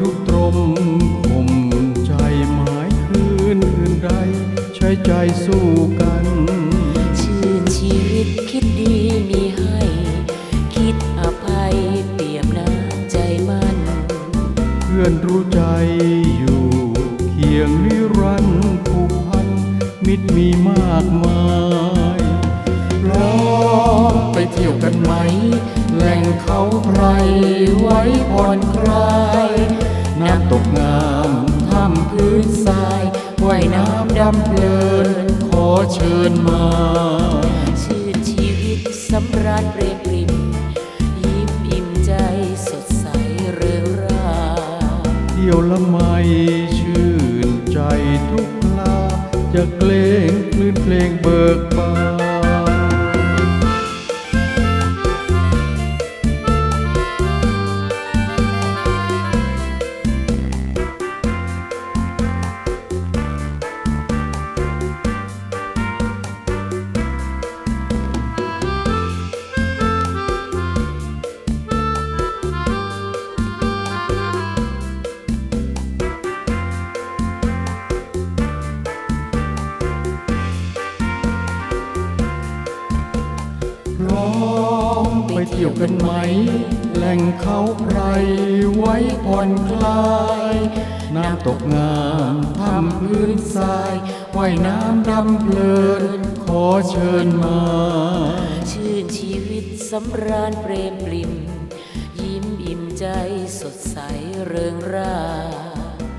ทุกตรมข่มใจหมายคืนคืนใด ใช้ใจสู้กันชื่นชีวิตคิดดีมีให้ คิดอภัยเปี่ยมน้ำใจมันเพื่อนรู้ใจอยู่เคียงนิรันดร์ผูกพัน มิตรมีมากมายพร้อมไปเที่ยวกันไหม แหล่งเขาไพรไว้ผ่อนคลาย ทรายว่ายน้ำดำเพลิน ขอเชิญมาชื่นชีวิตสำราญเปรมปริมยิ้มอิ่มใจสดใสเรืองราเที่ยวละไมชื่นใจทุกลาจะเกลงคลื่นเพลงเบิกบาน ร้อมไปเที่ยวกันไหม แหล่งเขาไพรไว้ผ่อนคลาย น้ำตกงามทำพื้นทรายว่ายน้ำดำเพลิน ขอเชิญมา ชื่นชีวิตสำราญเปรมปริม ยิ้มอิ่มใจสดใสเริงร่า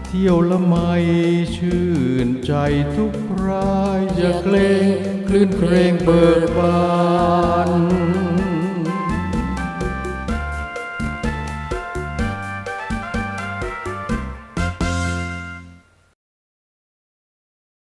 เที่ยวละไมชื่นใจทุกรายอย่าเกรงคลื่นเพลงเบิกบาน